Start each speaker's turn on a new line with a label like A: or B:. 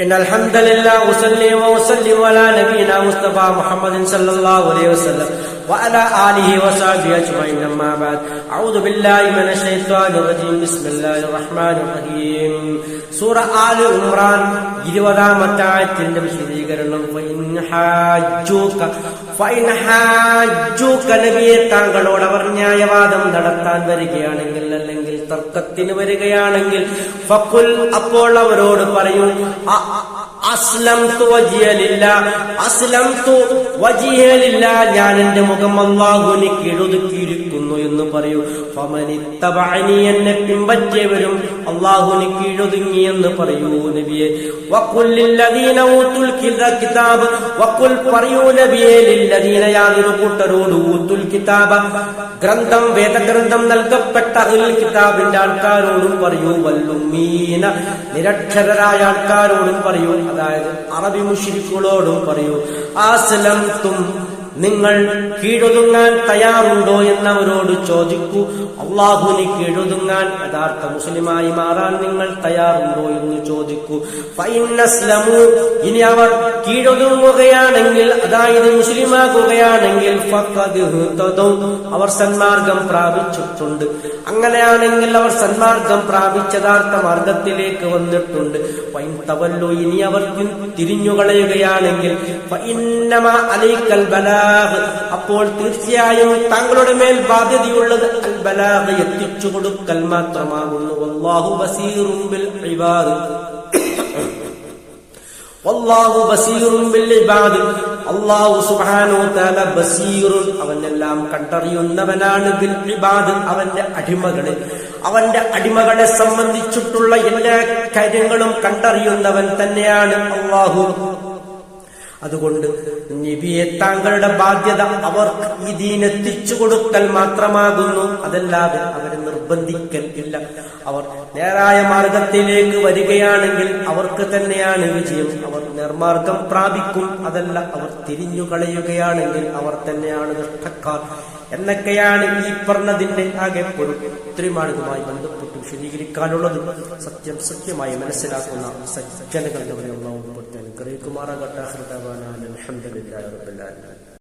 A: إن الحمد لله أصلي وأسلم على نبينا مصطفى محمد صلى الله عليه وسلم وعلى آله وصحبه أجمعين أما بعد أعوذ بالله من الشيطان الرجيم بسم الله الرحمن الرحيم സൂറ ആല് ഉമ്രാൻ ഇരുപതാമത്തെ ആയത്തിന്റെ വിശദീകരണം നബിയെ താങ്കളോട് അവർ ന്യായവാദം നടത്താൻ വരികയാണെങ്കിൽ അല്ലെങ്കിൽ തർക്കത്തിന് വരികയാണെങ്കിൽ ഫക്കുൽ അപ്പോൾ അവരോട് പറയൂ ഞാൻ എന്റെ മുഖം അള്ളാഹുവിന് കീഴൊതുക്കിയിരിക്കുന്നു എന്ന് പറയൂ. എന്നെ പിൻപറ്റിയവരും അള്ളാഹുവിന് കീഴൊതുങ്ങി എന്ന് പറയൂ നബിയെ. കിതാബ്. വക്കുൽ പറയൂ നബിയെ യാതൊരു കൂട്ടരോട് ഊത്തുൽ കിതാബ്. ഗ്രന്ഥം വേദഗ്രന്ഥം നൽകപ്പെട്ട അഹ്ലുൽ കിതാബിന്റെ ആൾക്കാരോടും പറയൂ. വല്ലുമീന നിരക്ഷരരായ ആൾക്കാരോടും പറയൂ. അതായത് അറബി മുഷിരിക്കുകളോടും പറയൂ ആസ്ലം തും നിങ്ങൾ കീഴൊതുങ്ങാൻ തയ്യാറുണ്ടോ എന്നവരോട് ചോദിക്കൂ. അള്ളാഹുവിന് കീഴൊതുങ്ങാൻ യഥാർത്ഥ മുസ്ലിമായി മാറാൻ നിങ്ങൾ തയ്യാറുണ്ടോ എന്ന് ചോദിക്കൂ. ഇനി അവർ കീഴൊതുങ്ങുകയാണെങ്കിൽ അതായത് മുസ്ലിമാകുകയാണെങ്കിൽ. അവർ സന്മാർഗം പ്രാപിച്ചിട്ടുണ്ട്. അങ്ങനെയാണെങ്കിൽ അവർ സന്മാർഗം പ്രാപിച്ച യഥാർത്ഥ മാർഗത്തിലേക്ക് വന്നിട്ടുണ്ട്. തവല്ലു ഇനി അവർ തിരിഞ്ഞുകളയുകയാണെങ്കിൽ അപ്പോൾ തീർച്ചയായും താങ്കളുടെ മേൽ ബാധ്യതയുള്ളത് ബലാഗ് എത്തിച്ചു കൊടുക്കൽ മാത്രമാകുന്നു. വല്ലാഹു ബസീറും അല്ലാഹു സുബ്ഹാനഹു തആല ബസീറുൻ അവനെല്ലാം കണ്ടറിയുന്നവനാണ് ബിൽ ഇബാദ് അവന്റെ അടിമകളെ. അവന്റെ അടിമകളെ സംബന്ധിച്ചിട്ടുള്ള എല്ലാ കാര്യങ്ങളും കണ്ടറിയുന്നവൻ തന്നെയാണ് അള്ളാഹു അതുകൊണ്ട് നബിയെ താങ്കളുടെ ബാധ്യത അവർക്ക് ഈ ദീനെത്തിച്ചു കൊടുക്കൽ മാത്രമാകുന്നു. അതല്ലാതെ അവരെ നിർബന്ധിക്കൽ ഇല്ല. അവർ നേരായ മാർഗത്തിലേക്ക് വരികയാണെങ്കിൽ അവർക്ക് തന്നെയാണ് വിജയം. അവർ നിർമാർഗം പ്രാപിക്കും. അതല്ല അവർ തിരിഞ്ഞു കളയുകയാണെങ്കിൽ അവർ തന്നെയാണ് നഷ്ടക്കാർ എന്നൊക്കെയാണ് ഈ പറഞ്ഞതിന്റെ ആകെ പൊരുൾ. ഇത്രയുമാണ് ഇതുമായി ബന്ധപ്പെട്ട് വിശദീകരിക്കാനുള്ളത് സത്യം സത്യമായി മനസ്സിലാക്കുന്ന സജ്ജനകളുടെ ഉൾപ്പെടുത്തി ഉള്ള ഉൾപ്പെടുത്താൻ അലഹമുല്ലാ റബ്ബുൽ ആലമീൻ.